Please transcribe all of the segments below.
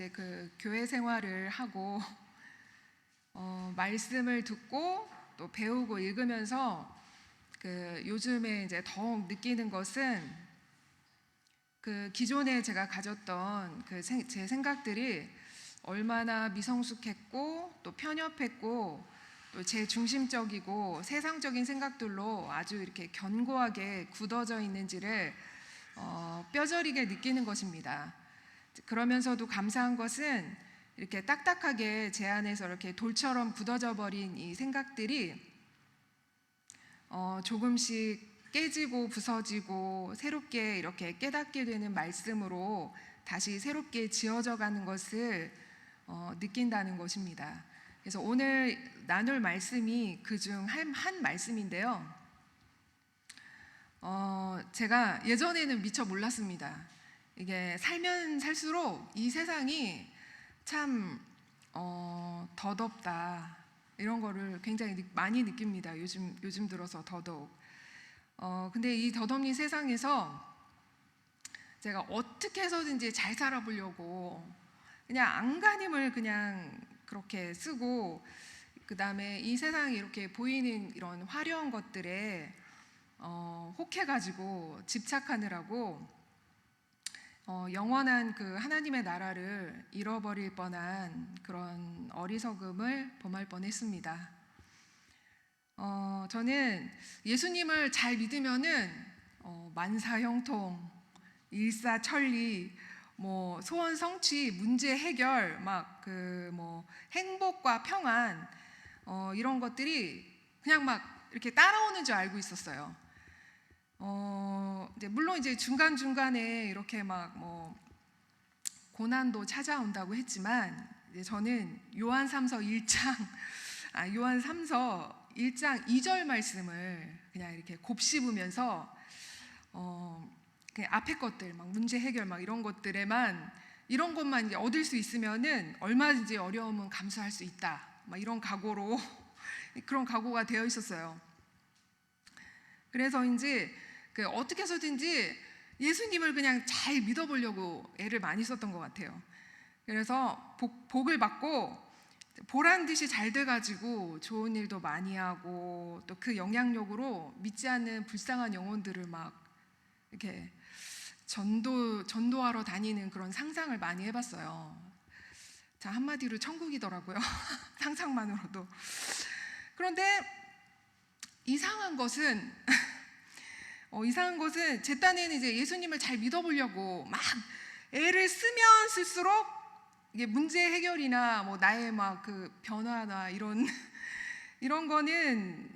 이제 그 교회 생활을 하고 어, 말씀을 듣고 또 배우고 읽으면서 그 요즘에 이제 더욱 느끼는 것은 그 기존에 제가 가졌던 그 제 생각들이 얼마나 미성숙했고 또 편협했고 또 제 중심적이고 세상적인 생각들로 아주 이렇게 견고하게 굳어져 있는지를 어, 뼈저리게 느끼는 것입니다. 그러면서도 감사한 것은 이렇게 딱딱하게 제 안에서 이렇게 돌처럼 굳어져 버린 이 생각들이 어, 조금씩 깨지고 부서지고 새롭게 이렇게 깨닫게 되는 말씀으로 다시 새롭게 지어져 가는 것을 어, 느낀다는 것입니다. 그래서 오늘 나눌 말씀이 그중한 말씀인데요. 어, 제가 예전에는 미처 몰랐습니다. 이게 살면 살수록 이 세상이 참 어, 더덥다 이런 거를 굉장히 느, 많이 느낍니다. 요즘 요즘 들어서 더더욱. 어, 근데 이 덧없는 세상에서 제가 어떻게 해서든지 잘 살아보려고 그냥 안간힘을 그냥 그렇게 쓰고 그 다음에 이 세상에 이렇게 보이는 이런 화려한 것들에 어, 혹해가지고 집착하느라고 어, 영원한 그 하나님의 나라를 잃어버릴 뻔한 그런 어리석음을 범할 뻔했습니다. 어, 저는 예수님을 잘 믿으면은 어, 만사형통, 일사천리, 뭐 소원 성취, 문제 해결, 막 그 뭐 행복과 평안 어, 이런 것들이 그냥 막 이렇게 따라오는 줄 알고 있었어요. 어, 이제 물론 이제 중간 중간에 이렇게 막 뭐 고난도 찾아온다고 했지만 저는 요한 3서 1장 아 요한 3서 1장 2절 말씀을 그냥 이렇게 곱씹으면서 어, 그냥 앞에 것들 막 문제 해결 막 이런 것들에만 이런 것만 이제 얻을 수 있으면은 얼마든지 어려움은 감수할 수 있다. 막 이런 각오로 그런 각오가 되어 있었어요. 그래서 이제 그 어떻게 해서든지 예수님을 그냥 잘 믿어보려고 애를 많이 썼던 것 같아요. 그래서 복, 복을 받고 보란 듯이 잘 돼가지고 좋은 일도 많이 하고 또 그 영향력으로 믿지 않는 불쌍한 영혼들을 막 이렇게 전도 전도하러 다니는 그런 상상을 많이 해봤어요. 자 한마디로 천국이더라고요. 상상만으로도. 그런데 이상한 것은 어, 이상한 것은 제 딴에는 이제 예수님을 잘 믿어보려고 막 애를 쓰면 쓸수록 이게 문제 해결이나 뭐 나의 막 그 변화나 이런 이런 거는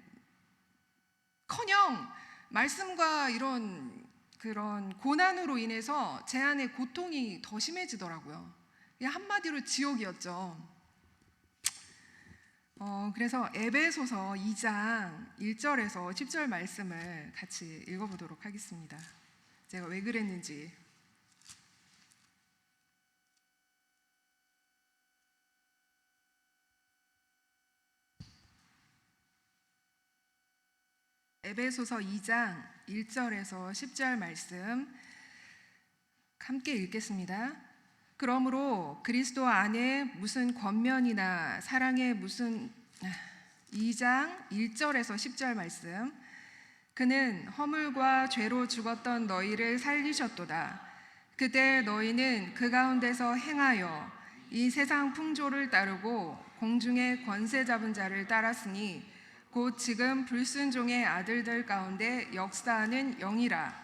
커녕 말씀과 이런 그런 고난으로 인해서 제 안에 고통이 더 심해지더라고요. 한마디로 지옥이었죠. 어, 그래서 에베소서 2장 1절에서 10절 말씀을 같이 읽어보도록 하겠습니다. 제가 왜 그랬는지. 에베소서 2장 1절에서 10절 말씀 함께 읽겠습니다. 그러므로 그리스도 안에 무슨 권면이나 사랑의 무슨 2장 1절에서 10절 말씀 그는 허물과 죄로 죽었던 너희를 살리셨도다. 그때 너희는 그 가운데서 행하여 이 세상 풍조를 따르고 공중의 권세 잡은 자를 따랐으니 곧 지금 불순종의 아들들 가운데 역사하는 영이라.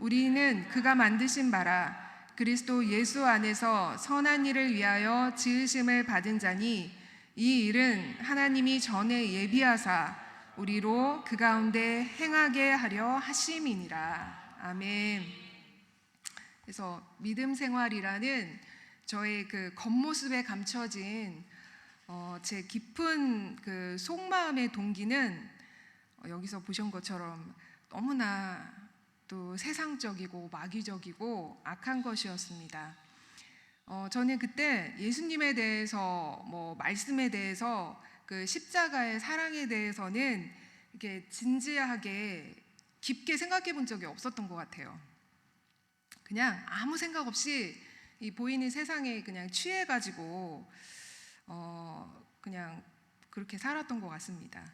우리는 그가 만드신 바라 그리스도 예수 안에서 선한 일을 위하여 지으심을 받은 자니 이 일은 하나님이 전에 예비하사 우리로 그 가운데 행하게 하려 하심이니라 아멘. 그래서 믿음 생활이라는 저의 그 겉모습에 감춰진 어, 제 깊은 그 속마음의 동기는 어, 여기서 보신 것처럼 너무나 또 세상적이고 마귀적이고 악한 것이었습니다. 어, 저는 그때 예수님에 대해서 뭐 말씀에 대해서 그 십자가의 사랑에 대해서는 이렇게 진지하게 깊게 생각해 본 적이 없었던 것 같아요. 그냥 아무 생각 없이 이 보이는 세상에 그냥 취해가지고 어 그냥 그렇게 살았던 것 같습니다.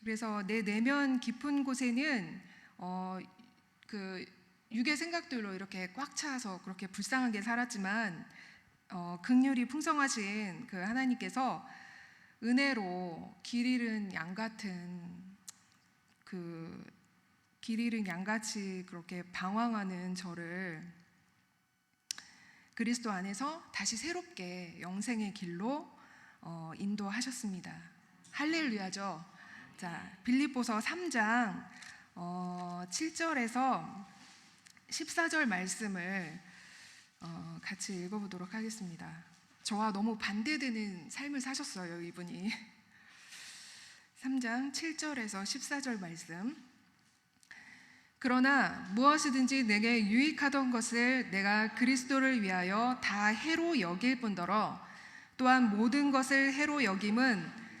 그래서 내 내면 깊은 곳에는 어 그 육의 생각들로 이렇게 꽉 차서 그렇게 불쌍하게 살았지만 어 극률이 풍성하신 그 하나님께서 은혜로 길 잃은 양 같은 그 길 잃은 양같이 그렇게 방황하는 저를 그리스도 안에서 다시 새롭게 영생의 길로 어, 인도하셨습니다. 할렐루야죠. 자, 빌립보서 3장 어, 7절에서 14절 말씀을 어, 같이 읽어보도록 하겠습니다. 저와 너무 반대되는 삶을 사셨어요, 이분이. 3장 7절에서 14절 말씀. 그러나 무엇이든지 내게 유익하던 것을 내가 그리스도를 위하여 다 해로 여길 뿐더러 또한 모든 것을 해로 여김은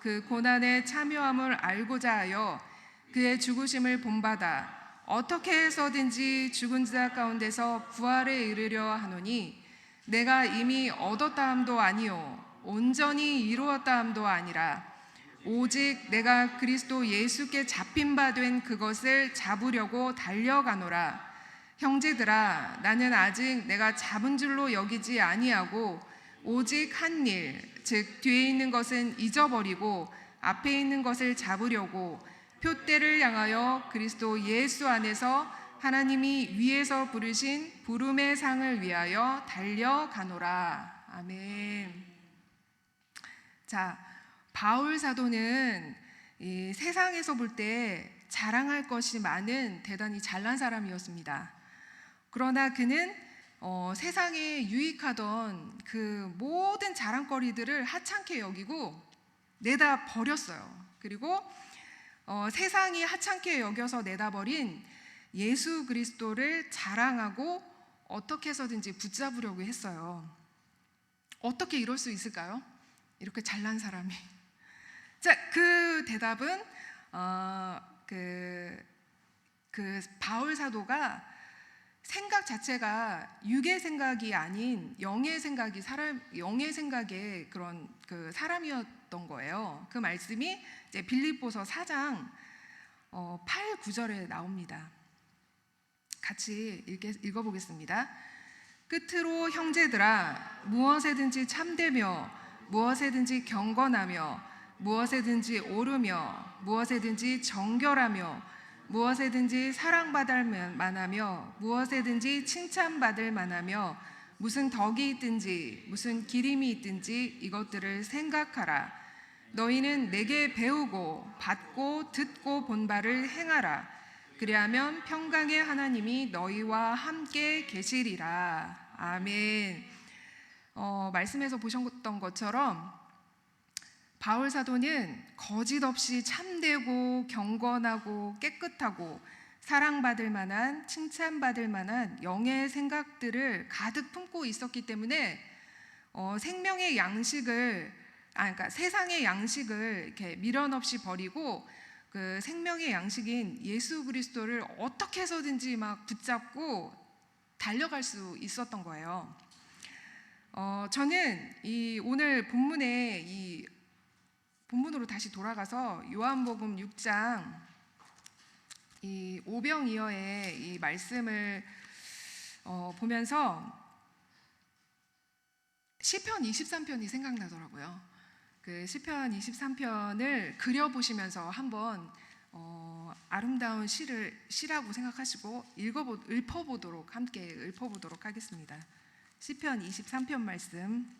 그 고난의 참여함을 알고자 하여 그의 죽으심을 본받아 어떻게 해서든지 죽은 자 가운데서 부활에 이르려 하노니 내가 이미 얻었다 함도 아니요 온전히 이루었다 함도 아니라 오직 내가 그리스도 예수께 잡힌 바 된 그것을 잡으려고 달려가노라. 형제들아 나는 아직 내가 잡은 줄로 여기지 아니하고 오직 한 일 즉 뒤에 있는 것은 잊어버리고 앞에 있는 것을 잡으려고 표대를 향하여 그리스도 예수 안에서 하나님이 위에서 부르신 부름의 상을 위하여 달려가노라 아멘 자 바울 사도는 이 세상에서 볼 때 자랑할 것이 많은 대단히 잘난 사람이었습니다. 그러나 그는 어, 세상에 유익하던 그 모든 자랑거리들을 하찮게 여기고 내다 버렸어요. 그리고 어, 세상이 하찮게 여겨서 내다 버린 예수 그리스도를 자랑하고 어떻게 해서든지 붙잡으려고 했어요. 어떻게 이럴 수 있을까요? 이렇게 잘난 사람이. 자, 그 대답은 어, 그, 그 바울 사도가 생각 자체가 육의 생각이 아닌 영의 생각이 사람 영의 생각의 그런 그 사람이었던 거예요. 그 말씀이 이제 빌립보서 4장 어, 8, 9절에 나옵니다. 같이 읽어 보겠습니다. 끝으로 형제들아 무엇에든지 참되며 무엇에든지 경건하며 무엇에든지 오르며 무엇에든지 정결하며 무엇에든지 사랑받을 만하며 무엇에든지 칭찬받을 만하며 무슨 덕이 있든지 무슨 기림이 있든지 이것들을 생각하라. 너희는 내게 배우고 받고 듣고 본 바를 행하라. 그리하면 평강의 하나님이 너희와 함께 계시리라. 아멘. 어, 말씀에서 보셨던 것처럼 바울 사도는 거짓 없이 참되고 경건하고 깨끗하고 사랑받을 만한 칭찬받을 만한 영의 생각들을 가득 품고 있었기 때문에 어, 생명의 양식을 아 그러니까 세상의 양식을 이렇게 미련 없이 버리고 그 생명의 양식인 예수 그리스도를 어떻게 해서든지 막 붙잡고 달려갈 수 있었던 거예요. 어, 저는 이 오늘 본문에 이 본문으로 다시 돌아가서 요한복음 6장 이 오병이어의 이 말씀을 어, 보면서 시편 23편이 생각나더라고요. 그 시편 23편을 그려 보시면서 한번 어, 아름다운 시를 시라고 생각하시고 읽어보 읊어보도록 함께 읊어보도록 하겠습니다. 시편 23편 말씀.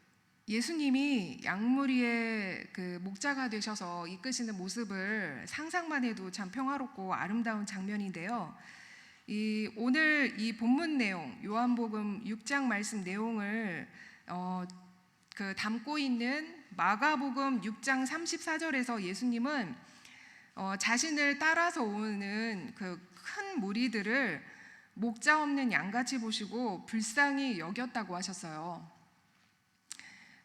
예수님이 양무리의 그 목자가 되셔서 이끄시는 모습을 상상만 해도 참 평화롭고 아름다운 장면인데요. 이 오늘 이 본문 내용 요한복음 6장 말씀 내용을 어, 그 담고 있는 마가복음 6장 34절에서 예수님은 어, 자신을 따라서 오는 그 큰 무리들을 목자 없는 양같이 보시고 불쌍히 여겼다고 하셨어요.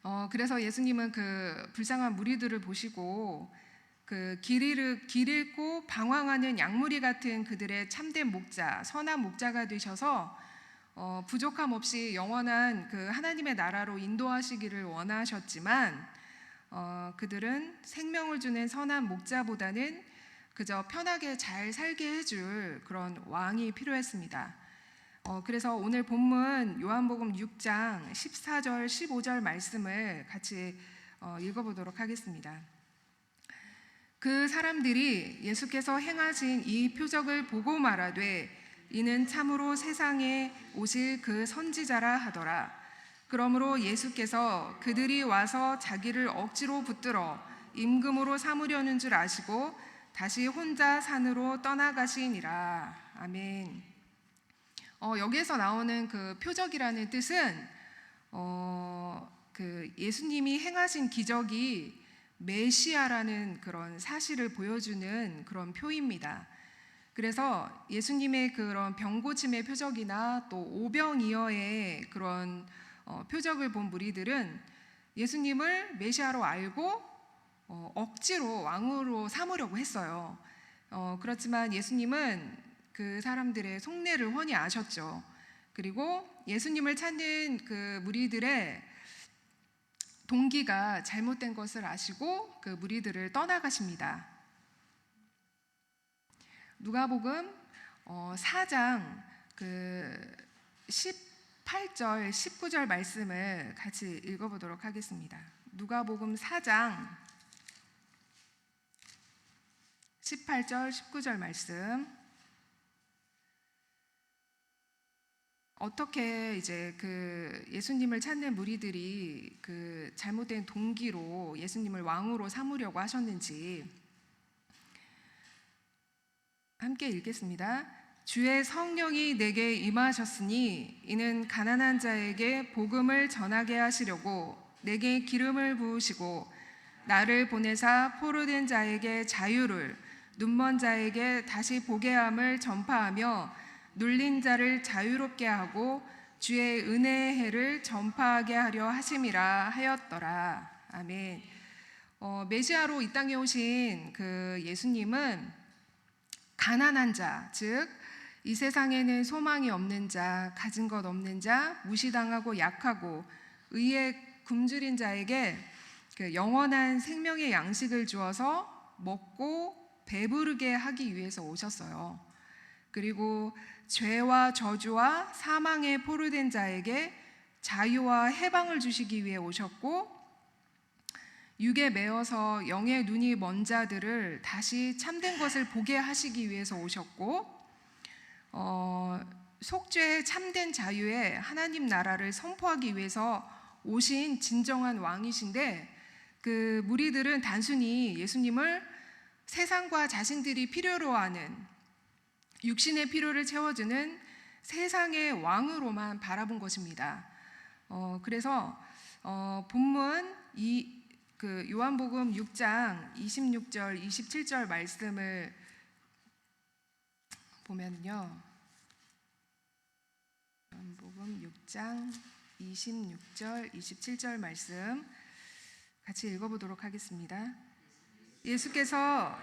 어, 그래서 예수님은 그 불쌍한 무리들을 보시고 그길 잃, 길 잃고 방황하는 양무리 같은 그들의 참된 목자, 선한 목자가 되셔서 어, 부족함 없이 영원한 그 하나님의 나라로 인도하시기를 원하셨지만 어, 그들은 생명을 주는 선한 목자보다는 그저 편하게 잘 살게 해줄 그런 왕이 필요했습니다. 어, 그래서 오늘 본문 요한복음 6장 14절 15절 말씀을 같이 어, 읽어보도록 하겠습니다. 그 사람들이 예수께서 행하신 이 표적을 보고 말하되 이는 참으로 세상에 오실 그 선지자라 하더라. 그러므로 예수께서 그들이 와서 자기를 억지로 붙들어 임금으로 삼으려는 줄 아시고 다시 혼자 산으로 떠나가시니라. 아멘. 어, 여기에서 나오는 그 표적이라는 뜻은 어, 그 예수님이 행하신 기적이 메시아라는 그런 사실을 보여주는 그런 표입니다. 그래서 예수님의 그런 병고침의 표적이나 또 오병이어의 그런 어, 표적을 본 무리들은 예수님을 메시아로 알고 어, 억지로 왕으로 삼으려고 했어요. 어, 그렇지만 예수님은 그 사람들의 속내를 훤히 아셨죠. 그리고 예수님을 찾는 그 무리들의 동기가 잘못된 것을 아시고 그 무리들을 떠나가십니다. 누가복음 4장 그 18절 19절 말씀을 같이 읽어 보도록 하겠습니다. 누가복음 4장 18절 19절 말씀 어떻게 이제 그 예수님을 찾는 무리들이 그 잘못된 동기로 예수님을 왕으로 삼으려고 하셨는지 함께 읽겠습니다. 주의 성령이 내게 임하셨으니 이는 가난한 자에게 복음을 전하게 하시려고 내게 기름을 부으시고 나를 보내사 포로된 자에게 자유를 눈먼 자에게 다시 보게 함을 전파하며 눌린 자를 자유롭게 하고 주의 은혜의 해를 전파하게 하려 하심이라 하였더라. 아멘. 어, 메시아로 이 땅에 오신 그 예수님은 가난한 자, 즉 이 세상에는 소망이 없는 자, 가진 것 없는 자, 무시당하고 약하고 의에 굶주린 자에게 그 영원한 생명의 양식을 주어서 먹고 배부르게 하기 위해서 오셨어요. 그리고 죄와 저주와 사망에 포로된 자에게 자유와 해방을 주시기 위해 오셨고 육에 매어서 영의 눈이 먼 자들을 다시 참된 것을 보게 하시기 위해서 오셨고 어, 속죄 참된 자유에 하나님 나라를 선포하기 위해서 오신 진정한 왕이신데 그 무리들은 단순히 예수님을 세상과 자신들이 필요로 하는 육신의 필요를 채워주는 세상의 왕으로만 바라본 것입니다. 어, 그래서 어, 본문 이 그 요한복음 6장 26절 27절 말씀을 보면요. 요한복음 6장 26절 27절 말씀 같이 읽어 보도록 하겠습니다. 예수께서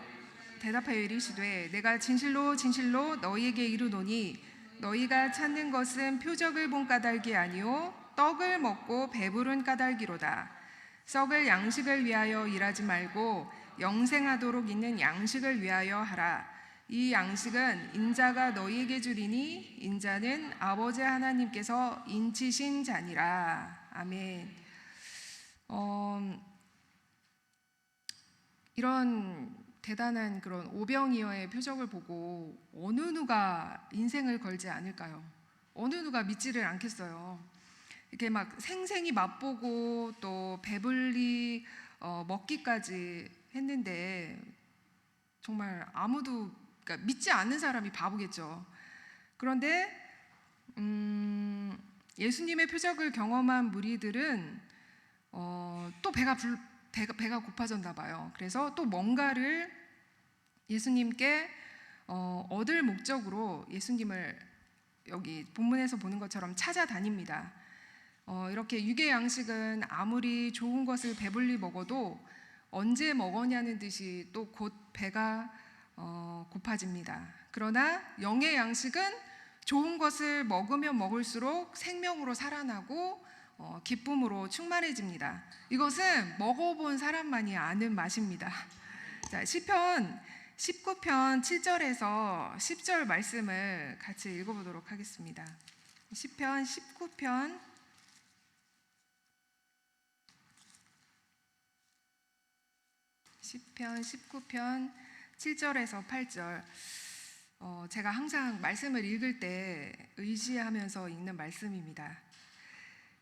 대답하여 이르시되 내가 진실로 진실로 너희에게 이르노니 너희가 찾는 것은 표적을 본 까닭이 아니요 떡을 먹고 배부른 까닭이로다. 썩을 양식을 위하여 일하지 말고 영생하도록 있는 양식을 위하여 하라. 이 양식은 인자가 너희에게 주리니 인자는 아버지 하나님께서 인치신 자니라. 아멘. 어, 이런 대단한 그런 오병이어의 표적을 보고 어느 누가 인생을 걸지 않을까요? 어느 누가 믿지를 않겠어요. 이렇게 막 생생히 맛보고 또 배불리 어, 먹기까지 했는데 정말 아무도 그러니까 믿지 않는 사람이 바보겠죠. 그런데 음, 예수님의 표적을 경험한 무리들은 어, 또 배가 불, 배가, 배가 고파졌나 봐요. 그래서 또 뭔가를 예수님께 어, 얻을 목적으로 예수님을 여기 본문에서 보는 것처럼 찾아다닙니다. 어, 이렇게 육의 양식은 아무리 좋은 것을 배불리 먹어도 언제 먹었냐는 듯이 또 곧 배가 어, 고파집니다. 그러나 영의 양식은 좋은 것을 먹으면 먹을수록 생명으로 살아나고 어, 기쁨으로 충만해집니다. 이것은 먹어본 사람만이 아는 맛입니다. 자, 시편 19편 7절에서 10절 말씀을 같이 읽어보도록 하겠습니다. 시편 19편 시편 19편 7절에서 8절 어, 제가 항상 말씀을 읽을 때 의지하면서 읽는 말씀입니다.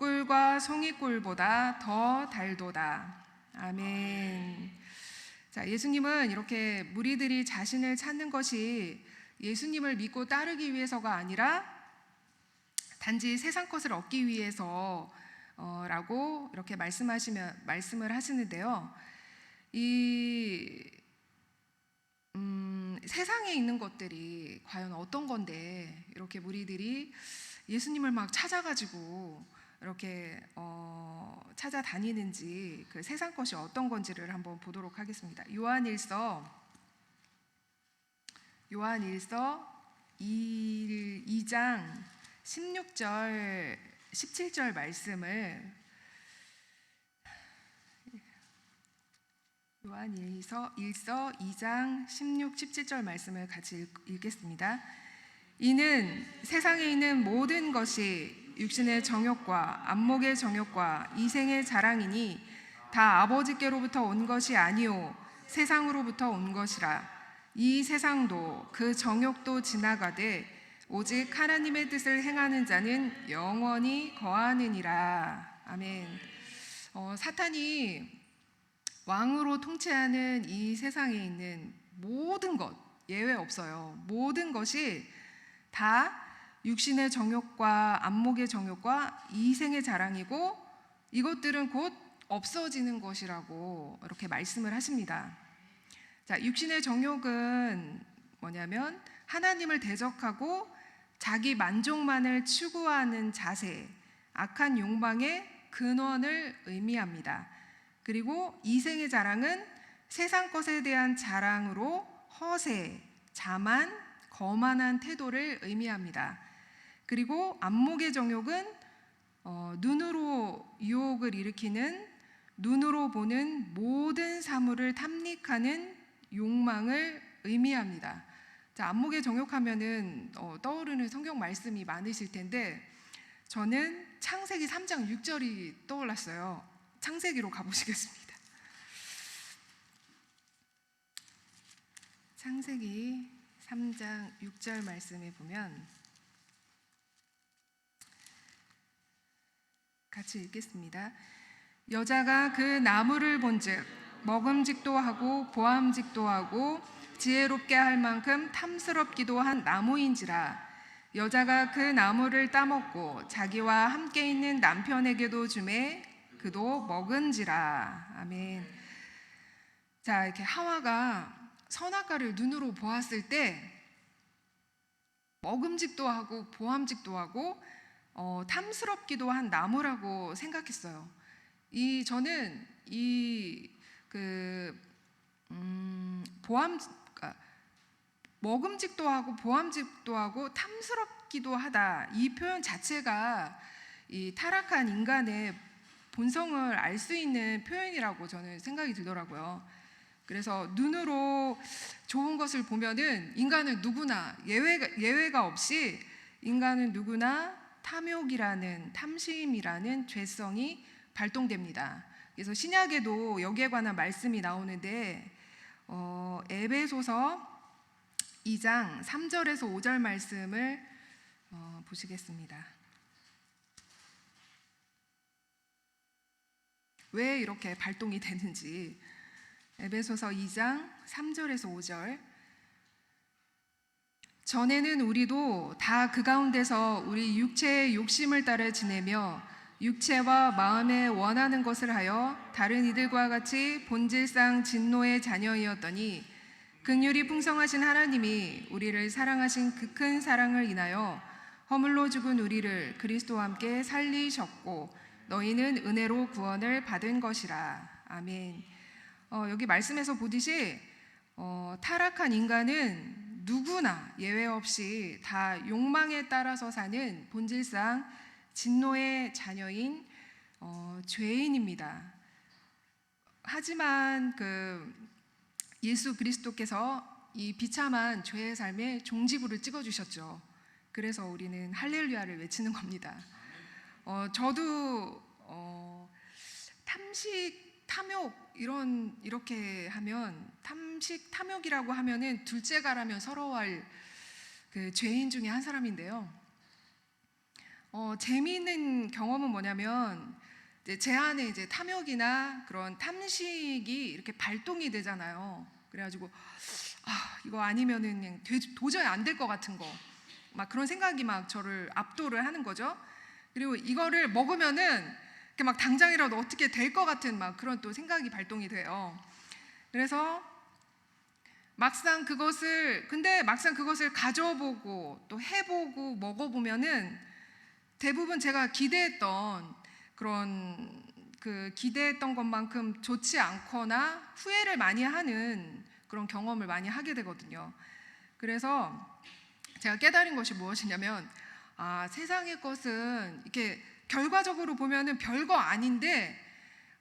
꿀과 송이꿀보다 더 달도다. 아멘. 자, 예수님은 이렇게 무리들이 자신을 찾는 것이 예수님을 믿고 따르기 위해서가 아니라 단지 세상 것을 얻기 위해서 어, 라고 이렇게 말씀하시면 말씀을 하시는데요. 이 음, 세상에 있는 것들이 과연 어떤 건데 이렇게 무리들이 예수님을 막 찾아가지고 이렇게 어, 찾아다니는지 그 세상 것이 어떤 건지를 한번 보도록 하겠습니다. 요한일서 요한일서 2, 2장 16절 17절 말씀을 요한일서 1서 2장 16, 17절 말씀을 같이 읽, 겠습니다 이는 세상에 있는 모든 것이 육신의 정욕과 안목의 정욕과 이생의 자랑이니 다 아버지께로부터 온 것이 아니요 세상으로부터 온 것이라 이 세상도 그 정욕도 지나가되 오직 하나님의 뜻을 행하는 자는 영원히 거하느니라 아멘. 어, 사탄이 왕으로 통치하는 이 세상에 있는 모든 것 예외 없어요. 모든 것이 다 육신의 정욕과 안목의 정욕과 이생의 자랑이고 이것들은 곧 없어지는 것이라고 이렇게 말씀을 하십니다. 자, 육신의 정욕은 뭐냐면 하나님을 대적하고 자기 만족만을 추구하는 자세, 악한 욕망의 근원을 의미합니다. 그리고 이생의 자랑은 세상 것에 대한 자랑으로 허세, 자만, 거만한 태도를 의미합니다. 그리고 안목의 정욕은 어, 눈으로 유혹을 일으키는 눈으로 보는 모든 사물을 탐닉하는 욕망을 의미합니다. 자, 안목의 정욕하면은 어, 떠오르는 성경 말씀이 많으실 텐데 저는 창세기 3장 6절이 떠올랐어요. 창세기로 가보시겠습니다. 창세기 3장 6절 말씀에 보면 같이 읽겠습니다. 여자가 그 나무를 본즉 먹음직도 하고 보암직도 하고 지혜롭게 할 만큼 탐스럽기도 한 나무인지라 여자가 그 나무를 따먹고 자기와 함께 있는 남편에게도 주매 그도 먹은지라 아멘. 자 이렇게 하와가 선악과를 눈으로 보았을 때 먹음직도 하고 보암직도 하고 어, 탐스럽기도 한 나무라고 생각했어요. 이 저는 이그 음, 보암 아, 먹음직도 하고 보암직도 하고 탐스럽기도 하다 이 표현 자체가 이 타락한 인간의 본성을 알 수 있는 표현이라고 저는 생각이 들더라고요. 그래서 눈으로 좋은 것을 보면은 인간은 누구나 예외가, 예외가 없이 인간은 누구나 탐욕이라는 탐심이라는 죄성이 발동됩니다. 그래서 신약에도 여기에 관한 말씀이 나오는데 어, 에베소서 2장 3절에서 5절 말씀을 어, 보시겠습니다. 왜 이렇게 발동이 되는지 에베소서 2장 3절에서 5절 전에는 우리도 다 그 가운데서 우리 육체의 욕심을 따라 지내며 육체와 마음에 원하는 것을 하여 다른 이들과 같이 본질상 진노의 자녀이었더니 극률이 풍성하신 하나님이 우리를 사랑하신 그 큰 사랑을 인하여 허물로 죽은 우리를 그리스도와 함께 살리셨고 너희는 은혜로 구원을 받은 것이라 아멘. 어, 여기 말씀에서 보듯이 어, 타락한 인간은 누구나 예외 없이 다 욕망에 따라서 사는 본질상 진노의 자녀인 어, 죄인입니다. 하지만 그 예수 그리스도께서 이 비참한 죄의 삶에 종지부를 찍어 주셨죠. 그래서 우리는 할렐루야를 외치는 겁니다. 어, 저도 어, 탐식, 탐욕 이런 이렇게 하면 탐식, 탐욕이라고 하면은 둘째가라면 서러워할 그 죄인 중에 한 사람인데요. 어, 재미있는 경험은 뭐냐면 이제 제 안에 이제 탐욕이나 그런 탐식이 이렇게 발동이 되잖아요. 그래가지고 아 이거 아니면은 도저히 안 될 것 같은 거, 막 그런 생각이 막 저를 압도를 하는 거죠. 그리고 이거를 먹으면은 막 당장이라도 어떻게 될 것 같은 막 그런 또 생각이 발동이 돼요. 그래서 막상 그것을 근데 막상 그것을 가져보고 또 해보고 먹어보면은 대부분 제가 기대했던 그런 그 기대했던 것만큼 좋지 않거나 후회를 많이 하는 그런 경험을 많이 하게 되거든요. 그래서 제가 깨달은 것이 무엇이냐면 아 세상의 것은 이렇게 결과적으로 보면은 별거 아닌데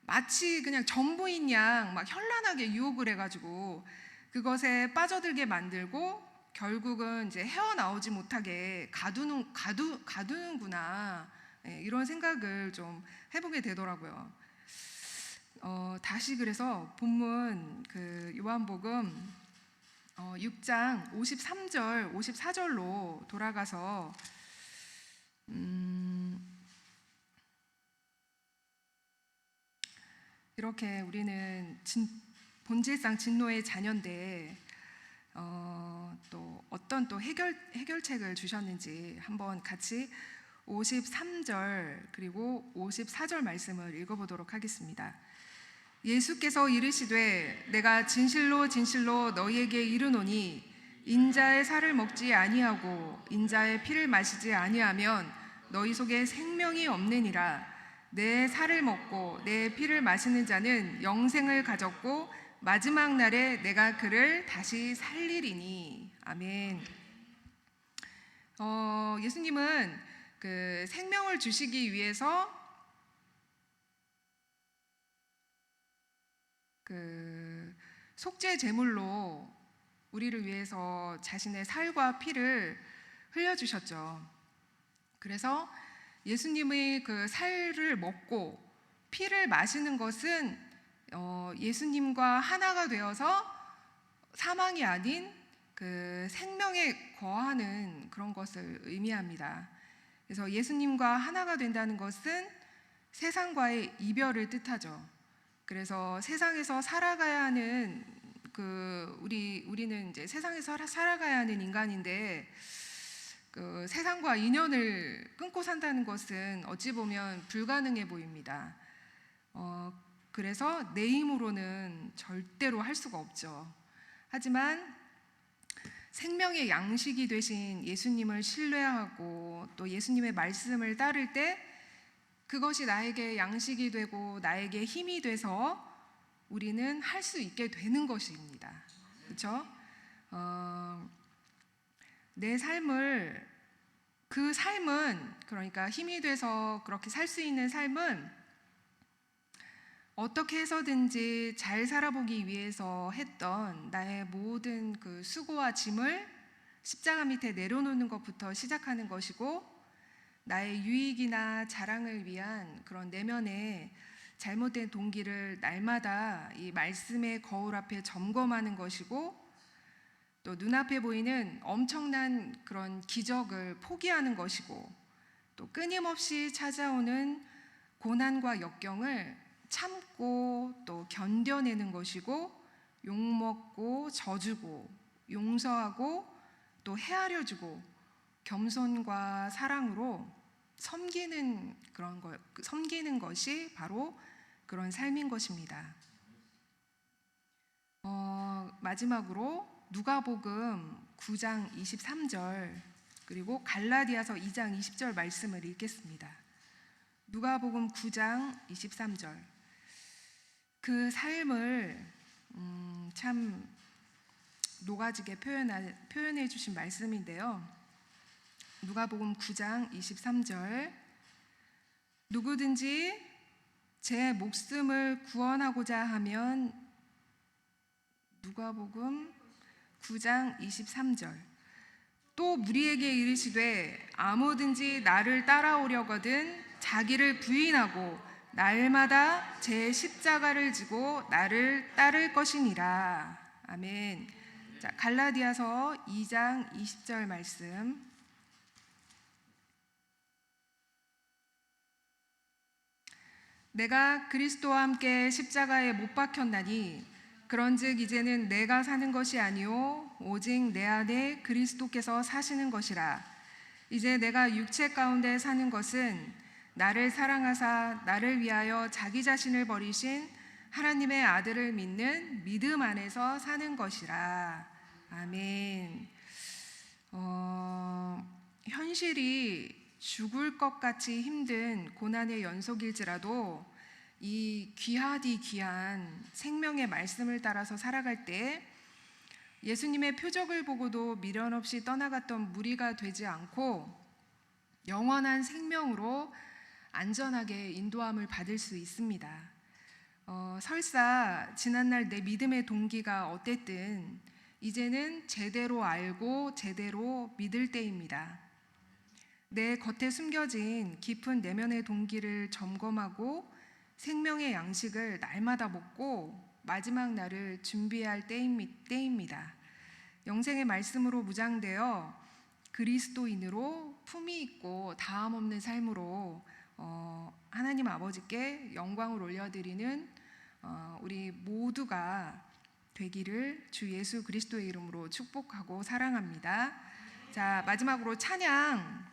마치 그냥 전부인 양 막 현란하게 유혹을 해가지고 그것에 빠져들게 만들고 결국은 이제 헤어나오지 못하게 가두는 가두 가두는구나 예, 이런 생각을 좀 해보게 되더라고요. 어, 다시 그래서 본문 그 요한복음 어, 6장 53절 54절로 돌아가서 음, 이렇게 우리는 진, 본질상 진노의 자녀인데 어, 또 어떤 또 해결 해결책을 주셨는지 한번 같이 53절 그리고 54절 말씀을 읽어보도록 하겠습니다. 예수께서 이르시되 내가 진실로 진실로 너희에게 이르노니 인자의 살을 먹지 아니하고 인자의 피를 마시지 아니하면 너희 속에 생명이 없느니라 내 살을 먹고 내 피를 마시는 자는 영생을 가졌고 마지막 날에 내가 그를 다시 살리리니 아멘. 어, 예수님은 그 생명을 주시기 위해서 그 속죄 제물로 우리를 위해서 자신의 살과 피를 흘려 주셨죠. 그래서 예수님의 그 살을 먹고 피를 마시는 것은 어, 예수님과 하나가 되어서 사망이 아닌 그 생명에 거하는 그런 것을 의미합니다. 그래서 예수님과 하나가 된다는 것은 세상과의 이별을 뜻하죠. 그래서 세상에서 살아가야 하는 그 우리 우리는 이제 세상에서 살아- 살아가야 하는 인간인데 그 세상과 인연을 끊고 산다는 것은 어찌 보면 불가능해 보입니다. 어, 그래서 내 힘으로는 절대로 할 수가 없죠. 하지만 생명의 양식이 되신 예수님을 신뢰하고 또 예수님의 말씀을 따를 때 그것이 나에게 양식이 되고 나에게 힘이 돼서 우리는 할 수 있게 되는 것입니다. 그렇죠? 어, 내 삶을 그 삶은 그러니까 힘이 돼서 그렇게 살 수 있는 삶은 어떻게 해서든지 잘 살아보기 위해서 했던 나의 모든 그 수고와 짐을 십자가 밑에 내려놓는 것부터 시작하는 것이고 나의 유익이나 자랑을 위한 그런 내면의 잘못된 동기를 날마다 이 말씀의 거울 앞에 점검하는 것이고 또 눈앞에 보이는 엄청난 그런 기적을 포기하는 것이고 또 끊임없이 찾아오는 고난과 역경을 참고 또 견뎌내는 것이고 욕먹고 져주고 용서하고 또 헤아려주고 겸손과 사랑으로 섬기는 그런 거 섬기는 것이 바로 그런 삶인 것입니다. 어, 마지막으로 누가복음 9장 23절 그리고 갈라디아서 2장 20절 말씀을 읽겠습니다. 누가복음 9장 23절 그 삶을 음, 참 표현하, 표현해 주신 말씀인데요. 누가복음 9장 23절 누구든지 제 목숨을 구원하고자 하면 누가복음 9장 23절. 또 무리에게 이르시되 아무든지 나를 따라오려거든 자기를 부인하고 날마다 제 십자가를 지고 나를 따를 것이니라. 아멘. 자 갈라디아서 2장 20절 말씀. 내가 그리스도와 함께 십자가에 못 박혔나니 그런즉 이제는 내가 사는 것이 아니요 오직 내 안에 그리스도께서 사시는 것이라 이제 내가 육체 가운데 사는 것은 나를 사랑하사 나를 위하여 자기 자신을 버리신 하나님의 아들을 믿는 믿음 안에서 사는 것이라 아멘. 어, 현실이 죽을 것 같이 힘든 고난의 연속일지라도 이 귀하디 귀한 생명의 말씀을 따라서 살아갈 때 예수님의 표적을 보고도 미련 없이 떠나갔던 무리가 되지 않고 영원한 생명으로 안전하게 인도함을 받을 수 있습니다. 어, 설사 지난날 내 믿음의 동기가 어땠든 이제는 제대로 알고 제대로 믿을 때입니다. 내 겉에 숨겨진 깊은 내면의 동기를 점검하고 생명의 양식을 날마다 먹고 마지막 날을 준비할 때입니- 때입니다. 영생의 말씀으로 무장되어 그리스도인으로 품위 있고 다함 없는 삶으로 어, 하나님 아버지께 영광을 올려드리는 어, 우리 모두가 되기를 주 예수 그리스도의 이름으로 축복하고 사랑합니다. 자, 마지막으로 찬양